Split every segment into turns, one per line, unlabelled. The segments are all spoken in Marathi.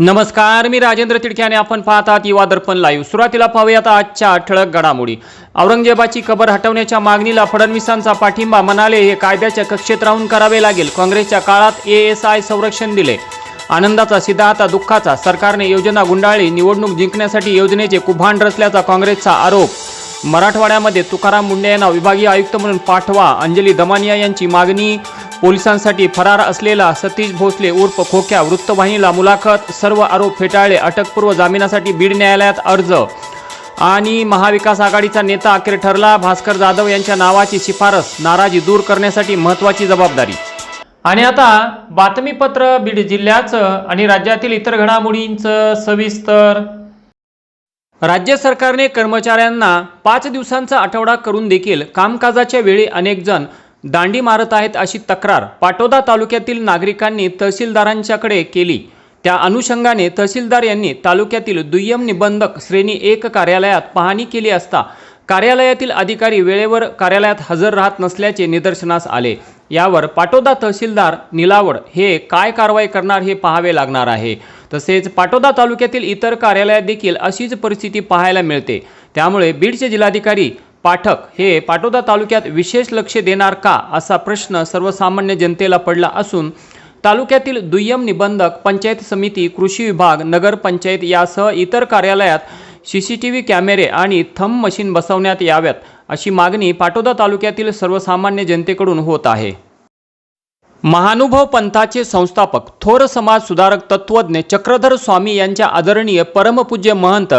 नमस्कार मी राजेंद्र तिडके आणि आपण पाहतात युवा दर्पण लाईव्ह सुरुवातीला पाहूयात आजच्या ठळक घडामोडी. औरंगजेबाची कबर हटवण्याच्या मागणीला फडणवीसांचा पाठिंबा म्हणाले हे कायद्याच्या कक्षेत राहून करावे लागेल. काँग्रेसच्या काळात ए एस आय संरक्षण दिले. आनंदाचा सीधा आता दुःखाचा. सरकारने योजना गुंडाळली. निवडणूक जिंकण्यासाठी योजनेचे कुभांड रचल्याचा काँग्रेसचा आरोप. मराठवाड्यामध्ये तुकाराम मुंडे यांना विभागीय आयुक्त म्हणून पाठवा. अंजली दमानिया यांची मागणी पोलिसांसाठी फरार असलेला सतीश भोसले उर्फ खोक्या वृत्तवाहिनीला मुलाखत सर्व आरोप फेटाळले अटकपूर्व जामिनासाठी बीड न्यायालयात अर्ज. आणि महाविकास आघाडीचा नेता अखेर ठरला भास्कर जाधव यांच्या नावाची शिफारस नाराजी दूर करण्यासाठी महत्त्वाची जबाबदारी. आणि आता बातमीपत्र बीड जिल्ह्याचं आणि राज्यातील इतर घडामोडींचं सविस्तर राज्य सरकारने कर्मचाऱ्यांना पाच दिवसांचा आठवडा करून देखील कामकाजाच्या वेळी अनेक जण दांडी मारत आहेत अशी तक्रार पाटोदा तालुक्यातील नागरिकांनी तहसीलदारांच्याकडे केली. त्या अनुषंगाने तहसीलदार यांनी तालुक्यातील दुय्यम निबंधक श्रेणी एक कार्यालयात पाहणी केली असता कार्यालयातील अधिकारी वेळेवर कार्यालयात हजर राहत नसल्याचे निदर्शनास आले. यावर पाटोदा तहसीलदार निलावड हे काय कारवाई करणार हे पाहावे लागणार आहे. तसेच पाटोदा तालुक्यातील इतर कार्यालयात देखील अशीच परिस्थिती पाहायला मिळते. त्यामुळे बीडचे जिल्हाधिकारी पाठक हे पाटोदा तालुक्यात विशेष लक्ष देणार का असा प्रश्न सर्वसामान्य जनतेला पडला असून तालुक्यातील दुय्यम निबंधक पंचायत समिती कृषी विभाग नगरपंचायत यासह इतर कार्यालयात सी सी टी व्ही कॅमेरे आणि थंब मशीन बसवण्यात याव्यात अशी मागणी पाटोदा तालुक्यातील सर्वसामान्य जनतेकडून होत आहे. महानुभव पंथाचे संस्थापक थोर समाज सुधारक तत्वज्ञ चक्रधर स्वामी यांच्या आदरणीय परमपूज्य महंत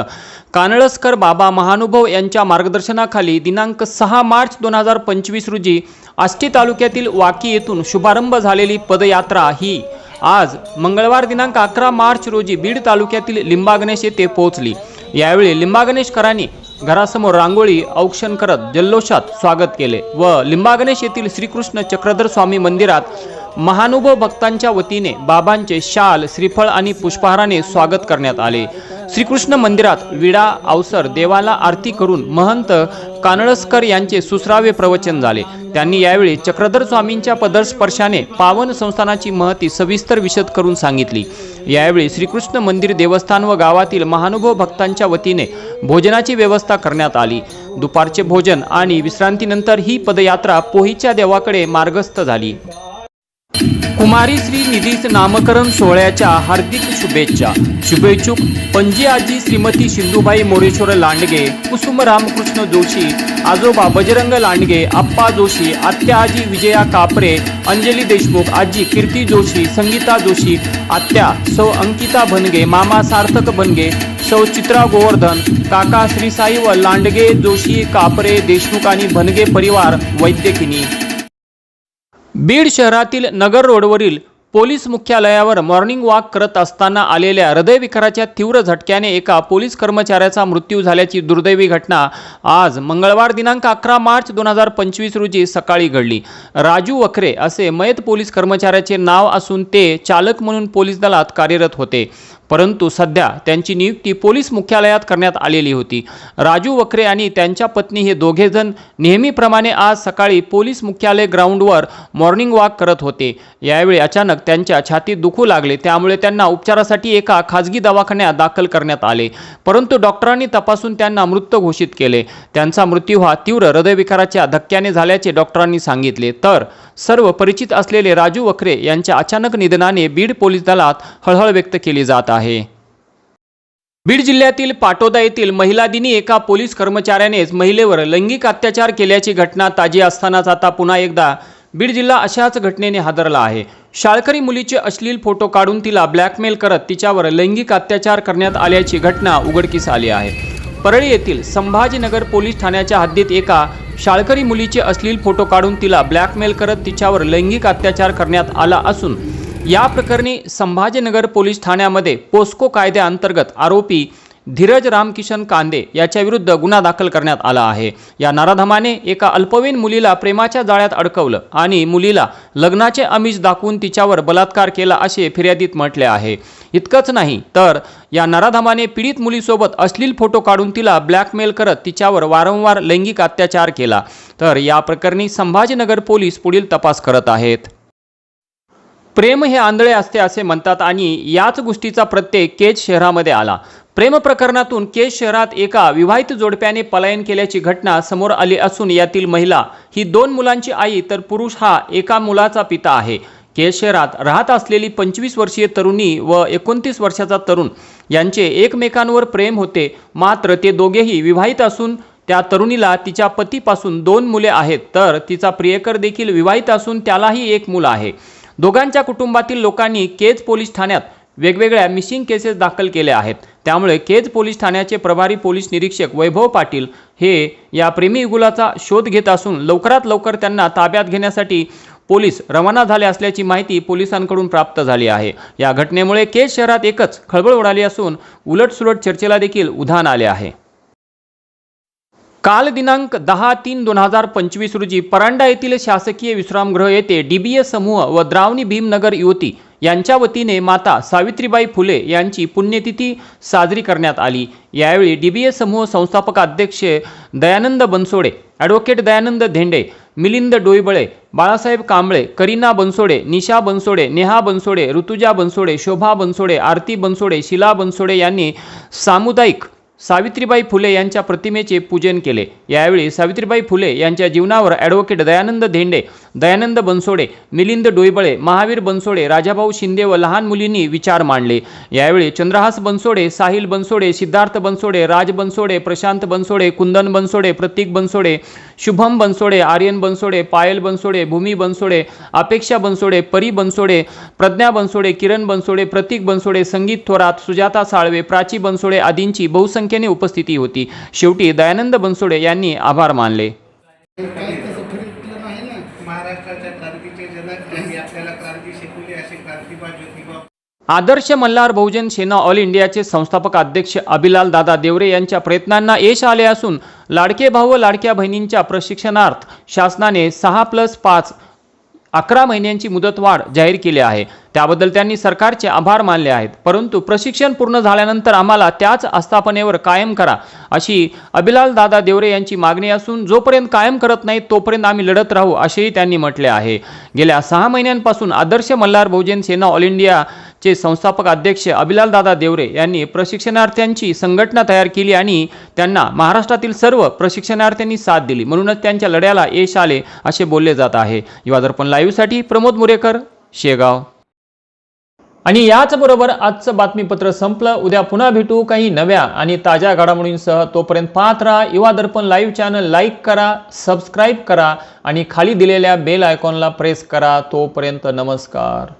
कानळसकर बाबा महानुभव यांच्या मार्गदर्शनाखाली दिनांक सहा मार्च दोन हजार पंचवीस रोजी आष्टी तालुक्यातील वाकी येथून शुभारंभ झालेली पदयात्रा ही आज मंगळवार दिनांक अकरा मार्च रोजी बीड तालुक्यातील लिंबागणेश येथे पोहोचली. यावेळी लिंबागणेशकरांनी घरासमोर रांगोळी औक्षण करत जल्लोषात स्वागत केले व लिंबागणेश येथील श्रीकृष्ण चक्रधर स्वामी मंदिरात महानुभव भक्तांच्या वतीने बाबांचे शाल श्रीफळ आणि पुष्पहाराने स्वागत करण्यात आले. श्रीकृष्ण मंदिरात विडा अवसर देवाला आरती करून महंत कानळसकर यांचे सुसरावे प्रवचन झाले. त्यांनी यावेळी चक्रधर स्वामींच्या पदस्पर्शाने पावन संस्थानाची महती सविस्तर विशद करून सांगितली. यावेळी श्रीकृष्ण मंदिर देवस्थान व गावातील महानुभव भक्तांच्या वतीने भोजनाची व्यवस्था करण्यात आली. दुपारचे भोजन आणि विश्रांतीनंतर ही पदयात्रा पोहीच्या देवाकडे मार्गस्थ झाली. कुमारी श्री निधीच नामकरण सोहळ्याच्या हार्दिक शुभेच्छा. शुभेच्छुक पणजी आजी श्रीमती सिंधुबाई मोरेश्वर लांडगे कुसुम रामकृष्ण जोशी आजोबा बजरंग लांडगे आप्पा जोशी आत्या आजी विजया कापरे अंजली देशमुख आजी कीर्ती जोशी संगीता जोशी आत्या सौ अंकिता भनगे मामा सार्थक भनगे सौ चित्रा गोवर्धन काका श्रीसाई व लांडगे जोशी कापरे देशमुख आणि भनगे परिवार वैद्यकिनी. बीड शहरातील नगर रोडवरील पोलीस मुख्यालयावर मॉर्निंग वॉक करत असताना आलेल्या हृदयविकाराच्या तीव्र झटक्याने एका पोलीस कर्मचाऱ्याचा मृत्यू झाल्याची दुर्दैवी घटना आज मंगळवार दिनांक अकरा मार्च दोन हजार पंचवीस रोजी सकाळी घडली. राजू वखरे असे मयत पोलीस कर्मचाऱ्याचे नाव असून ते चालक म्हणून पोलीस दलात कार्यरत होते. परंतु सध्या त्यांची नियुक्ती पोलीस मुख्यालयात करण्यात आलेली होती. राजू वखरे आणि त्यांच्या पत्नी हे दोघेजण नेहमीप्रमाणे आज सकाळी पोलीस मुख्यालय ग्राउंडवर मॉर्निंग वॉक करत होते. यावेळी अचानक त्यांच्या छातीत दुखू लागले. त्यामुळे त्यांना उपचारासाठी एका खाजगी दवाखान्यात दाखल करण्यात आले. परंतु डॉक्टरांनी तपासून त्यांना मृत घोषित केले. त्यांचा मृत्यू हा तीव्र हृदयविकाराच्या धक्क्याने झाल्याचे डॉक्टरांनी सांगितले. तर सर्व परिचित असलेले राजू वखरे यांच्या अचानक निधनाने बीड पोलीस दलात हळहळ व्यक्त केली जात आहे. बीड जिल्ह्यातील पाटोदा येथील महिला दिनी एका पोलीस कर्मचाऱ्यानेच महिलेवर लैंगिक अत्याचार केल्याची घटना ताजी असतानाच आता पुन्हा एकदा बीड जिल्हा अशाच घटनेने हादरला आहे. शाळकरी मुलीचे अश्लील फोटो काढून तिला ब्लॅकमेल करत तिच्यावर लैंगिक अत्याचार करण्यात आल्याची घटना उघडकीस आली आहे. परळी येथील संभाजीनगर पोलीस ठाण्याच्या हद्दीत एका शाळकरी मुलीचे अश्लील फोटो काढून तिला ब्लॅकमेल करत तिच्यावर लैंगिक अत्याचार करण्यात आला असून या प्रकरणी संभाजीनगर पोलीस ठाण्यामध्ये पोस्को कायद्याअंतर्गत आरोपी धीरज रामकिशन कांदे याच्याविरुद्ध गुन्हा दाखल करण्यात आला आहे. या नराधमाने एका अल्पवयीन मुलीला प्रेमाच्या जाळ्यात अडकवलं आणि मुलीला लग्नाचे आमिष दाखवून तिच्यावर बलात्कार केला असे फिर्यादीत म्हटले आहे. इतकंच नाही तर या नराधमाने पीडित मुलीसोबत अश्लील फोटो काढून तिला ब्लॅकमेल करत तिच्यावर वारंवार लैंगिक अत्याचार केला. तर या प्रकरणी संभाजीनगर पोलीस पुढील तपास करत आहेत. प्रेम हे आंधळे असते असे म्हणतात आणि याच गोष्टीचा प्रत्यय केज शहरामध्ये आला. प्रेम प्रकरणातून केज शहरात एका विवाहित जोडप्याने पलायन केल्याची घटना समोर आली असून यातील महिला ही दोन मुलांची आई तर पुरुष हा एका मुलाचा पिता आहे. केज शहरात राहत असलेली पंचवीस वर्षीय तरुणी व एकोणतीस वर्षाचा तरुण यांचे एकमेकांवर प्रेम होते. मात्र ते दोघेही विवाहित असून त्या तरुणीला तिच्या पतीपासून दोन मुले आहेत तर तिचा प्रियकर देखील विवाहित असून त्यालाही एक मुलं आहे. दोघांच्या कुटुंबातील लोकांनी केज पोलीस ठाण्यात वेगवेगळ्या मिसिंग केसेस दाखल केल्या आहेत. त्यामुळे केज पोलीस ठाण्याचे प्रभारी पोलीस निरीक्षक वैभव पाटील हे या प्रेमी युगुलाचा शोध घेत असून लवकरात लवकर त्यांना ताब्यात घेण्यासाठी पोलीस रवाना झाले असल्याची माहिती पोलिसांकडून प्राप्त झाली आहे. या घटनेमुळे केज शहरात एकच खळबळ उडाली असून उलटसुलट चर्चेला देखील उधाण आले आहे. काल दिनांक दहा तीन दोन हजार पंचवीस रोजी परांडा येथील शासकीय विश्रामगृह येथे डीबीएस समूह व द्रावणी भीमनगर युवती यांच्या वतीने माता सावित्रीबाई फुले यांची पुण्यतिथी साजरी करण्यात आली. यावेळी डीबीएस समूह संस्थापक अध्यक्ष दयानंद बनसोडे ॲडव्होकेट दयानंद धेंडे मिलिंद डोईबळे बाळासाहेब कांबळे करीना बनसोडे निशा बनसोडे नेहा बनसोडे ऋतुजा बनसोडे शोभा बनसोडे आरती बनसोडे शिला बनसोडे यांनी सामुदायिक सावित्रीबाई फुले यांच्या प्रतिमेचे पूजन केले. यावेळी सावित्रीबाई फुले यांच्या जीवनावर ॲडव्होकेट दयानंद धेंडे दयानंद बनसोडे मिलिंद डोईबळे महावीर बनसोडे राजाभाऊ शिंदे व लहान मुलींनी विचार मांडले. यावेळी चंद्रहास बनसोडे साहिल बनसोडे सिद्धार्थ बनसोडे राज बनसोडे प्रशांत बनसोडे कुंदन बनसोडे प्रतीक बनसोडे शुभम बनसोडे आर्यन बनसोडे पायल बनसोडे भूमी बनसोडे अपेक्षा बनसोडे परी बनसोडे प्रज्ञा बनसोडे किरण बनसोडे प्रतीक बनसोडे संगीत थोरात सुजाता साळवे प्राची बनसोडे आदींची बहुसंख्येने उपस्थिती होती. शेवटी दयानंद बनसोडे यांनी आभार मानले.
महाराष्ट्राच्या क्रांतीचे जनक आपल्याला क्रांती शिकवली असे क्रांतीबा ज्योतिबा
आदर्श मल्हार बहुजन सेना ऑल इंडियाचे संस्थापक अध्यक्ष अभिलाल दादा देवरे यांच्या प्रयत्नांना यश आले असून लाडके भाऊ व लाडक्या बहिणींच्या प्रशिक्षणार्थ शासनाने सहा प्लस पाच अकरा महिन्यांची मुदतवाढ जाहीर केली आहे. त्याबद्दल त्यांनी सरकारचे आभार मानले आहेत. परंतु प्रशिक्षण पूर्ण झाल्यानंतर आम्हाला त्याच आस्थापनेवर कायम करा अशी अभिलाल दादा देवरे यांची मागणी असून जोपर्यंत कायम करत नाही तोपर्यंत आम्ही लढत राहू असेही त्यांनी म्हटले आहे. गेल्या सहा महिन्यांपासून आदर्श मल्हार बहुजन सेना ऑल इंडिया चे संस्थापक अध्यक्ष अभिलाल दादा देवरे यांनी प्रशिक्षणार्थ्यांची संघटना तयार केली आणि त्यांना महाराष्ट्रातील सर्व प्रशिक्षणार्थ्यांनी साथ दिली. म्हणूनच त्यांच्या लढ्याला यश आले असे बोलले जात आहे. युवा दर्पण लाईव्हसाठी प्रमोद मुरेकर शेगाव. आणि याचबरोबर आजचं बातमीपत्र संपलं. उद्या पुन्हा भेटू. काही नव्या आणि ताज्या घडामोडींसह तोपर्यंत पाहत राहा. Yuva Darpan live channel like करा सबस्क्राईब करा आणि खाली दिलेल्या बेल आयकॉनला प्रेस करा. तोपर्यंत नमस्कार.